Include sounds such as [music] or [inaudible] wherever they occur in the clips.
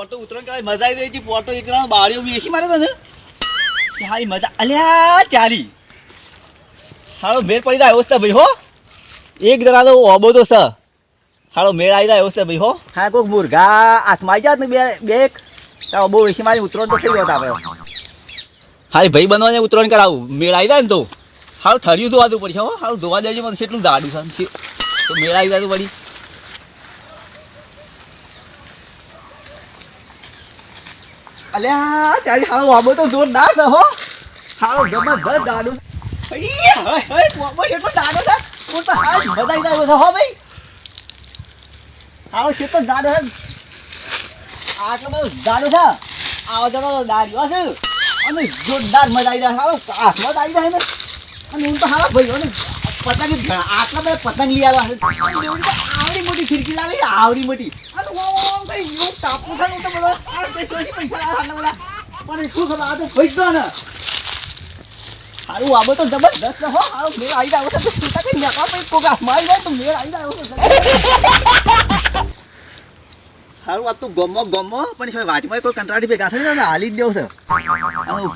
પોટો ઉતરણ કરાય મજા આવી ગઈ હતી પોટો રાઉન્ડ બાળીઓ બી એસી માર્યો હતો ને મજા અલ્યા ચારી હાલો મેળ પડી જાય છે ભાઈ હો. એક જરા તો ઓબો તો સ હાલો મેળ આવી જાય છે ભાઈ હો. હા કોઈક મુરઘા હાથમાં આવી જાત ને બે બે એક. તારો બહુ એસી મારી ઉતરણ તો થઈ ગયો આપણે હા ભાઈ બનવાને ઉતરણ કરાવું. મેળ આવી જાય ને તો. હારું ધોવા દઉં પડશે હો. હારું ધોવા દેજો મને કેટલું દાડું છે. તો મેળ આવી જાય તો વળી અલ્યા તારી હાલો વાબો તો જોરદાર છે હો. હાલો જબરદસ્ત દાડું હય, વાબો દાડો છે. હું તો હાલ બધાઈ જાય છે હો ભાઈ. હાલો કેટલો દાડો છે. આટલો બધો દાડો છે. આવો જણો દાડ્યો છે. અને જોરદાર મજા આવી જાય હાલો હાથમાં આવી જાય ને. અને હું તો હાલો ભાઈ પતંગ આટલા બધા પતંગ લઈ આવ્યા છે. તો આવડી મોટી ખીડકી લાવી, આવડી મોટી. તો પણ શું ખબર આ તો ને. જબરદસ્ત હો. હારું મેળ આવી જાય. તો આ તો ગમો ગમો. પણ છે વાટમાં કોઈ ભેગા થઈ ને હાલી જ દેવું છે.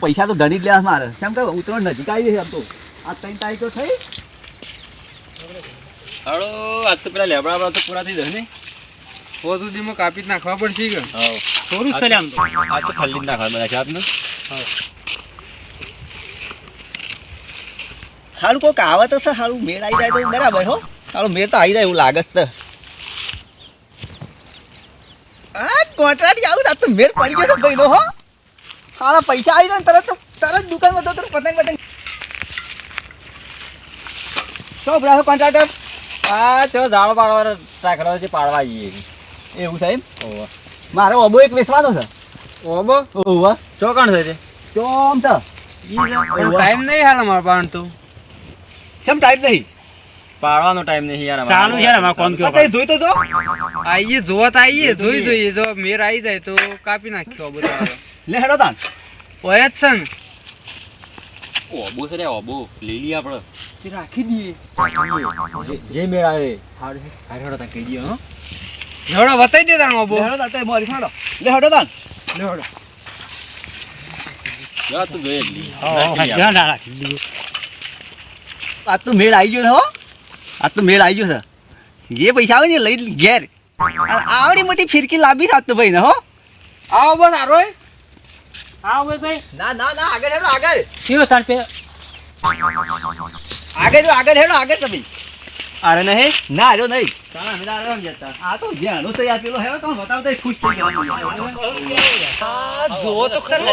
પૈસા તો ગણી જ લેવા મારે. કેમ કે ઉતરણ નજીક આવી છે આમ તો. આ ત્રણ તારીખો થઈ. હાલો આજ તો પેલા લેબડા વાળા તો પૂરા થઈ જશે ને? હો સુધીમાં કાપી જ નાખવા પડશે કે? હા થોડું જ ચાલે આમ તો. આજ તો ખલ્લી જ નાખવા બધા છે આપને. હાલ કોઈક આવે તો સર હાલું મેળ આવી જાય તો બરાબર હો. હાલું મેળ તો આવી જાય એવું લાગે છે. આ કોન્ટ્રાક્ટ આવું આ તો મેળ પડી ગયો ભાઈનો હો. હારા પૈસા આવી જાય ને તરત તરત દુકાનમાં તો પતંગ પતંગ. શું ભરા કોન્ટ્રાક્ટર? આ ચો ઝાડ પાડવા ટાકડા છે પાડવા આવીએ. એવું સાહેબ ઓવા મારો અબો એક વેચવાનો છે. ઓબો? ઓવા ચોકણ છે ચોમ છે. ટાઈમ નહીં હાલ અમારે પણ તો. કેમ ટાઈપ નહીં? પાડવાનો ટાઈમ નહીં યાર ચાલુ કોણ કયો જોઈ તો જો આઈએ જોવા તો આઈએ જોઈ જોઈએ. જો મેર આવી જાય તો કાપી નાખ્યો તમારો [laughs] લે હેડો તાન હોય જ છે ને. ઓબો છે રે ઓબો. લઈ લઈએ આપણે. તે રાખી દઈએ. જે મેળ આવે. હારું છે. હડો તા કહી દઈએ હો. જોડો બતાવી દે તાણ ઓબો. લે મારી ફાડો. લે હડો તાણ લે હડો. જા તું જોઈ લઈએ. હા ના રાખી દઈએ. આ તો મેળ આવી ગયો છે હો. આ તો મેળ આવી ગયો છે. જે પૈસા આવે ને લઈ ઘેર. આવડી મોટી ફિરકી લાવી સાત તો ભાઈ ને હો. આવો ઓબો સારો હે ભાઈ ના ના ના આગળ હેડો આગળ શિવ તાર પે આગળ આગળ હેડો આગળ તમે અરે નહીં ના હેડો નહીં ચાલ અમે તારે આમ જતા આ તો જ્યાંનો તો યાર પેલો હેડો તમે બતાવો તો ખુશ થઈ ગયો તો ખરો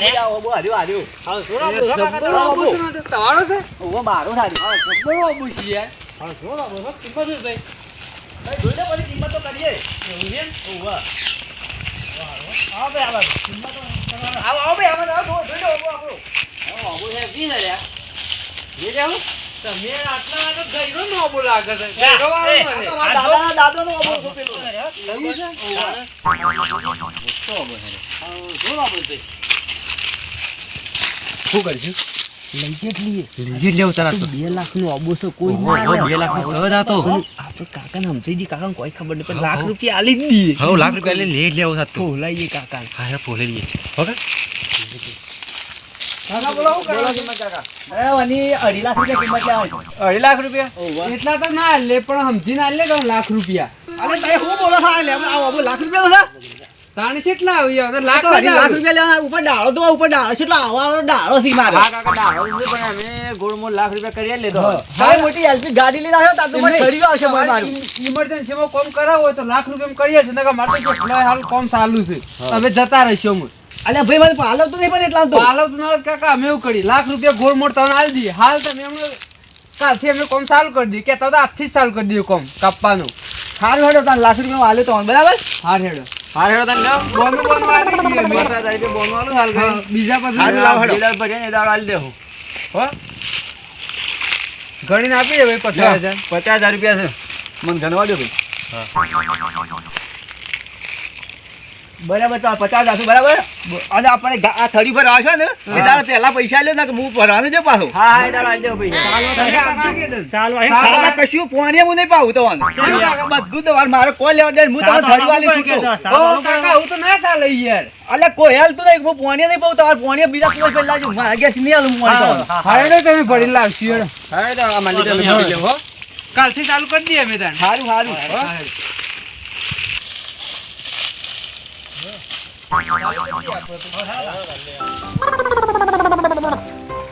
છે મારો છે પછી કિંમત તો કરીએ ઓવો આવો ભાઈ આવો. આવો આવો ભાઈ આવો આવો જોઈ લો છે કી છે જાવ તમે આટલા આગળ ગઈરો નો લાગે છે. ગઈરો વાળો આ મને. તો મારા દાદાના દાદાનો ઓવો છે શું કરશું? લઈ લેવું તારા તો બે લાખનું ઓબો છે કોઈ બે લાખ નો સહજ હતો આપણે કાકા ને સમજાઈ કાકા કોઈ ખબર નહીં પણ લાખ રૂપિયા આલી જ દઈએ. હવે લાખ રૂપિયા લઈ લેવો સાત કાકા હા યાર પોલે લઈએ. ઓકે કાકા. બોલો શું બોલો કિંમત કાકા. એ વની અઢી લાખ રૂપિયા કિંમત લેવા અઢી લાખ રૂપિયા? એટલા તો ના લે પણ સમજી ના લે લાખ રૂપિયા? અરે બોલો લે લાખ રૂપિયા છે. તાણે કેટલા આવી લાખ લાખ જ લાખ આવે. રૂપિયા લેવાના ઉપર ડાળો તો ઉપર ડાળો છે આવા ડાળો છે મારે? હા કાકા ડાળો છે પણ અમે ગોળ લાખ રૂપિયા કરી લીધો. હા. મોટી એલપી ગાડી લઈને આવ્યો તાર મને ચડી આવશે મને મારું. ઇમરજન્સી માં કોમ કરાવો હોય તો લાખ રૂપિયા કરીએ છે નકર મારે તો હાલ કોમ ચાલુ છે. હવે જતા રહીશું અમે. અલ્યા ભાઈ મને પાલવ તો નહીં પણ એટલા તો. પાલવ તો ના કાકા અમે એવું કરી લાખ રૂપિયા ગોળ મોડ તમને આલી દઈએ. હાલ તમે અમને કાલથી અમે કોમ ચાલુ કરી દઈએ. કે તો આજથી જ ચાલુ કરી દઈએ કોમ કાપવાનું. હાર હેડો તને લાખ રૂપિયા આલ્યો તો બરાબર? હાર હેડો. હા હેડો તને લાવ બોનું બોનું દઈએ અમે. પચાસ હજાર રૂપિયા બોનું આલું હાલ ગઈ બીજા હારું, પછી લાવ હેડો. ડીલર ભરીને એ દાડો આલી દેવું હો? ગણીને આપી દે ભાઈ પચાસ હજાર. પચાસ હજાર રૂપિયા છે. મને ધનવા દો ભાઈ. બરાબર તો પચાસ આપશું બરાબર? અને આપણે આ થડી પર આવશો ને એ તારા પહેલા પૈસા લ્યો ને કે હું ભરવાનો છે પાછો. હા હા. ચાલો ચાલો. કશું પોણે હું નહીં પાવું તો બધું તો મારે કોઈ લેવા દે હું તમારે થડી વાળી કાકા હું તો ના ચાલે યાર. અલે કોઈ હેલ તું નહીં હું પોણીએ નહીં પાવું તમારે પોણે બીજા કોઈ પહેલા જો મારા ગેસ નહીં આલું હું પોણી તો તમે ભરી લાવશો હેડો. તો હો. કાલથી ચાલુ કરી દઈએ મેં તાણ. સારું સારું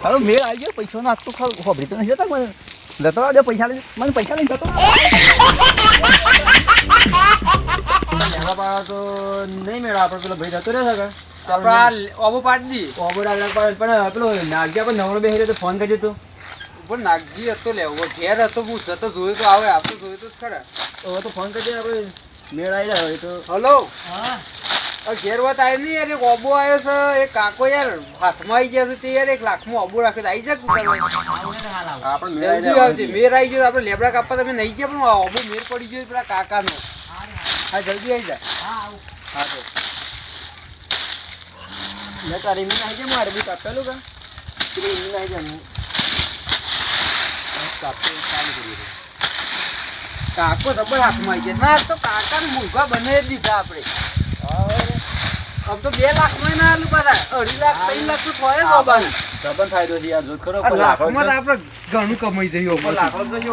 હાલો મેળ આવી ગયો પૈસા નો આટલું ખરું હોભરી તો નથી જતા મને જતો દે પૈસા લઈ મને પૈસા લઈને જતો તો નહીં મેળા આપણે પેલો ભાઈ જતો રહેશે છે ઓબો પાડી દી. ઓબો ડાલા પાડે પણ પેલો નાગ્યા પર નવરો બેસી રહ્યો તો ફોન કરજો તું પણ નાગજી હતો લેવો ઘેર હતો હું જતો જોયું તો આવે આપણે જોયું તો ખરા હવે તો ફોન કરજે આપણે મેળ આવી જાય તો. હલો. આ ઘેર વાત આવી નહીં યાર એક ઓબો આવ્યો છે એ કાકો યાર હાથમાં આવી ગયા છે તે યાર એક લાખમાં ઓબો રાખ્યો આવી જાય કુતર જલ્દી આવજે મેર આવી ગયો આપણે લેબડા કાપવા તમે નહીં ગયા પણ ઓબો મેર પડી ગયો પેલા કાકાનો. હા જલ્દી આવી જાય હા તો. મેં તારી મીન આવી જાય મારે બી કાપેલું કે? મીન આવી જાય. કાકો જબર હાથમાં આવી ગયા. ના તો કાકાને મૂંઘા બનાવી દીધા આપણે. આમ તો બે લાખમાં ના આલું પાછા. અઢી લાખ ત્રણ લાખ તો થોય ઓબાનું. ડબલ ફાયદો છે યાર જોત ખરો આ પણ લાકડો લાખમાં તો આપણે ઘણું કમાઈ જઈએ ઓબો. લાકડો તો જો.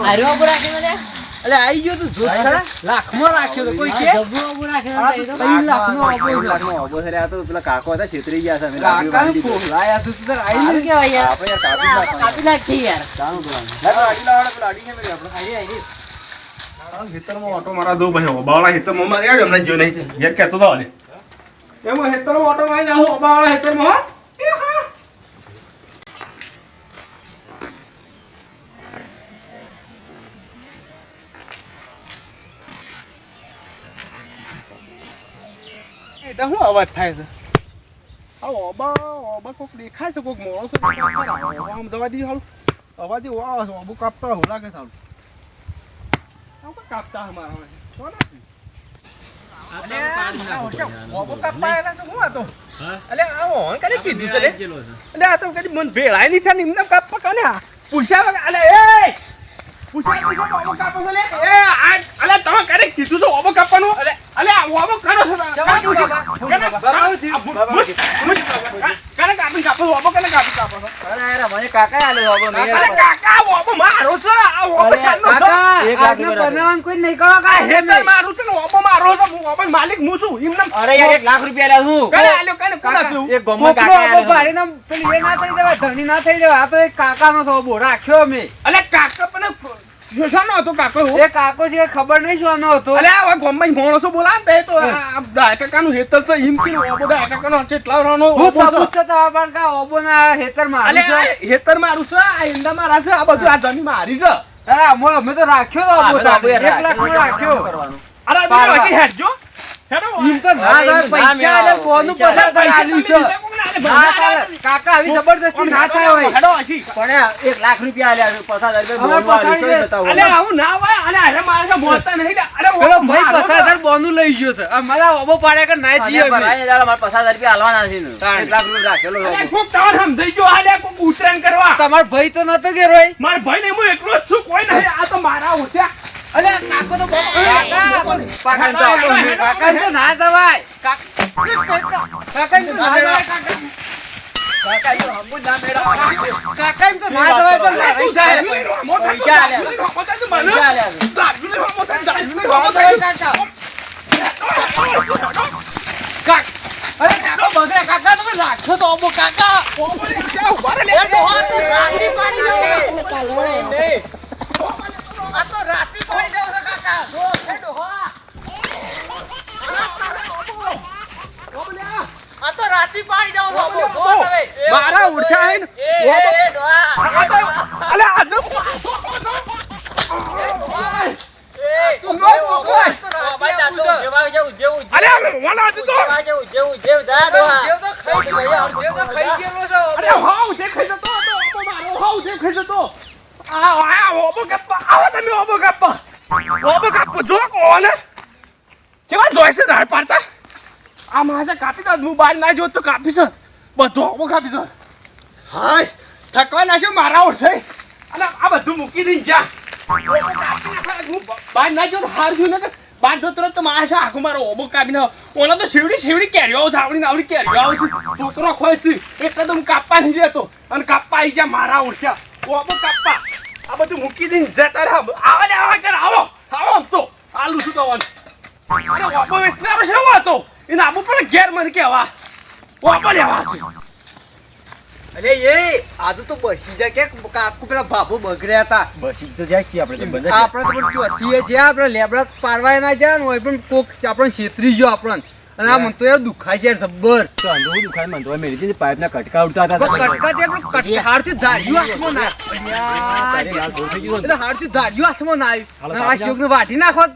એટલે આવી ગયો તું જોત ખરા. લાખમાં રાખ્યો તો કોઈ કે? આ તો ત્રણ લાખનો ઓબો લાખનો ઓબો છે આ તો પેલા કાકો હતા છેતરી ગયા છે અમે કાકાનું લાકડી તો તું તાર આઈ ને આપણે યાર. કાપી જ નાખવાનું. જાણું પેલાને. લે તો આડી લાવો, પેલો આડી કેમ રે આપણે? ખેતરમાં ઓટો મારા દો ભાઈ ઓબાવાળા ખેતરમાં મારે આવ્યો હમણાં જો નહીં. યાર કહેતો તો એમાં હેતર ઓટો મારી જાઉં ઓબાવાળા ખેતરમાં હો. એ હા. એટલે શું અવાજ થાય છે? આ ઓબા ઓબા કોક દેખાય છે, કોક મોણો છે આમ જવા દીધું હાલું અવાજ એવો આવે કાપતા હોય લાગે કોઈ કાપતા હોય તો મન ભેળાય નહીં થયા ને એમને કાપવા કાને આ? પૂછ્યા વગર, અલે, એ! કીધું તો ઓબો કાપવાનું? અલે, આ ઓબો કરો છો કને- કાપો ઓબો કને કાપી કાપો. અરે યાર, મને ઓબો, મેં કાકા, ઓબો મારો છે, આ ઓબો કાકા આજનો કોઈ નહીં કરો કા હે હેતર મારું છે ને ઓબો મારો છે હું ઓબો માલિક હું છું અરે યાર લાખ રૂપિયા લ્યા હું. કને કને? એક કોકનો ઓબો પેલું એ ના થઈ દેવા ધણી ના થઈ જવા આ તો એક કાકાનો તો ઓબો રાખ્યો મેં અલે કાકા પણ શાનો હતો કાકો? એ કાકો છે ખબર નહીં શું આનો હતો. અલે આ ગોમ્બાઈ માણસો બોલાવે તો આ ડાય હેતર છે એમ કે ઓબો ડાય કાકાનો રાનો હું સબૂત છે. તમારા પાસે કે ઓબો ના હેતર મારું છે? હેતર મારું છે આ ઈંડા મારા છે આ બધું આ જમીન મારી છે. અરે અમે અમે તો રાખ્યો ઓબો લાખ નો અરે હેડજો. હેડો. તો ના પૈસા કોનું પસાર આલ્યું છે. કાકા આવી. જબરદસ્તી ના થાય હોય. હેડો હજી. પણ એક લાખ રૂપિયા આલ્યા પચાસ હજાર બોલવા પસાડી આલ્યું, દે. તોય બતાવો. અલે આવું ના હોય. અલે અરે મારે તો બોલતા નહીં. અરે ઓબો ભાઈ હજાર બોનું લઈ ગયો છે. અમારા ઓબો પાડ્યા કે ના જાઓ, પચાસ હજાર રૂપિયા આલવાના છે એક લાખ રૂપિયા રાખેલો છે અલે ઓબો. સમજાઈ ગયો હાલે કોક ઉતરાણ કરવા. તમારો ભાઈ તો નતો કે રોય મારા ભાઈ ને હું એકલો જ છું કોઈ નહીં. આ તો મારા ઓછા. આ કાકો તો કાકા તો ના જવાય. કાકા તો ના જવાય કાકા. ના. કાકા ના જવાય કાકા. અરે કાકા બગડે. કાકા તમે રાખો તો કાકા. તો પાડી આ તો રાતી પાડી જાવ છે કાકા એ ડોહા આ તો રાતી પાડી જાવ મારા ઓછા હે ને? અલે આ તો તું નો મોકો. તો રાતી આવું છે. અલે આ વાલા હતો તો દેવ તો ખાઈ ગયો દેવ તો ખાઈ ગયેલો છે. અરે ઓબો. હાઉ દેખાઈ જતો હતો ઓબો મારો હાઉ દેખાઈ જતો. આ આ ઓબો ગપ્પા. આવો તમે ઓબો ગપ્પા. ઓબો ગપ્પા જો કોને કેવા જોઈ છે ધાર પાડતા? આ માસે કાપી દો હું બહાર ના જોત તો કાપી દો બધું આવો કાપી દો હાય. થકવા નાખ્યો મારા ઓળશે. અને આ બધું મૂકી દઈ જા. હું બહાર ના જોત હાર જોયું ને બાર બહાર તરત તો મારા છે આખું મારો ઓબો કાપીને ઓલા તો શેવડી શેવડી કેરીઓ આવું આવડી ને આવડી કેરીઓ આવશે છોકરો ખોય છે. એટલે તો હું કાપવા નહીં લેતો અને કાપવા આવી ગયા મારા ઓળખ્યા ઓબો કાપવા. આ બધું મૂકી દઈને જતા રહે આવો આવો કર આવો. આવો તો. આલુ શું થવાનું અરે ઓબો વેચનારો છે એવો હતો એને આબુ પણ ઘેર મને કેવા ઓબો લેવા છે અરે એ આજે તો બસી જાય કે કાકુ પેલા બાબુ બગડ્યા હતા. બસી તો જાય છીએ આપણે આપણે તો પણ ચોથીએ જે આપણે લેબડા પારવાય ના જાય ને હોય પણ કોક આપણને છેતરી ગયો આપણને. અને આ મને તો યાર દુખાય છે યાર જબ્બર. તો અંધો દુખાય મને તો મેરી થી પાઇપ ના કટકા ઉડતા હતા. કટકા તે આપણું કટ હાડથી ધાર્યું હાથમાં ના. એટલે હાડથી ધાર્યું હાથમાં ના આવ્યું. આ શોકને વાટી નાખો જ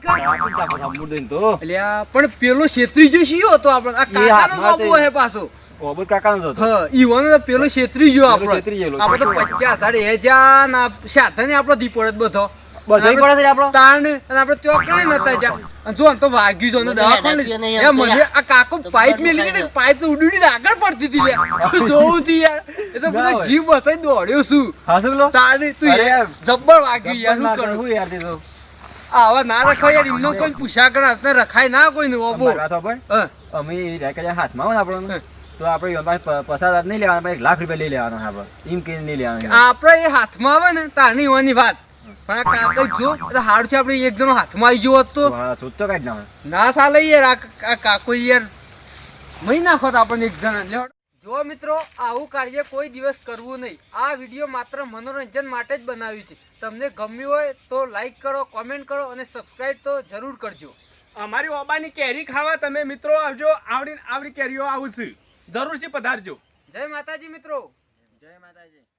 તો. અલ્યા પણ પેલો છેતરી જો શિયો હતો આપણો? આ એ કાકાનો બાબુ હે પાછો. ઓબત કાકાનો જ હતો. હા ઈવાનો પેલો છેતરી જો આપણો. આપણે તો પચાસ હજાર એ જા ના સાધને આપણો દીપોડે બધો. બધો પડે છે આપણો. તાણ અને આપણે ત્યાં નતા જા અને જો તો વાગ્યું છે દવાખાને એ મને આ કાકો પાઇપ મેલી દીધી પાઇપ તો ઉડી આગળ પડતી હતી લે તો જોવું યાર. એ તો ના જીવ બસાઈ દોડ્યો છું. હા તાણ તું યાર જબ્બર વાગ્યું યાર શું કરું? યાર તે તો. આવા ના રખાય યાર એમનો કોઈ પૂછા કરે ને રખાય ના કોઈ ને ઓબો. અમે રેકડિયા હાથમાં આવે આપણને તો આપણે એમાં પ- પચાસ હજાર નહીં લેવાના એક લાખ રૂપિયા લઈ લેવાના આપણે. એમ કે નહીં લેવાના. આપણે એ હાથમાં આવે ને તારની હોવાની વાત. પણ કાકા જો એટલે હાડ છે આપણે એક જણો હાથમાં આવી ગયો હોત તો. તો કાઢ સૂત તો કાઢી નાખો ના ચાલે યાર આ કાકો યાર મહી નાખોત આપણને એક જણ. જો મિત્રો આવું કાર્ય કોઈ દિવસ કરવું નહીં. આ વીડિયો માત્ર મનોરંજન માટે જ બનાવ્યું છે. તમને ગમ્યું હોય તો લાઈક કરો કોમેન્ટ કરો અને સબસ્ક્રાઈબ તો જરૂર કરજો. અમારી ઓબાની કેરી ખાવા તમે મિત્રો આવજો આવડી આવડી કેરીઓ આવું છું. જરૂરથી પધારજો. જય માતાજી મિત્રો. જય માતાજી.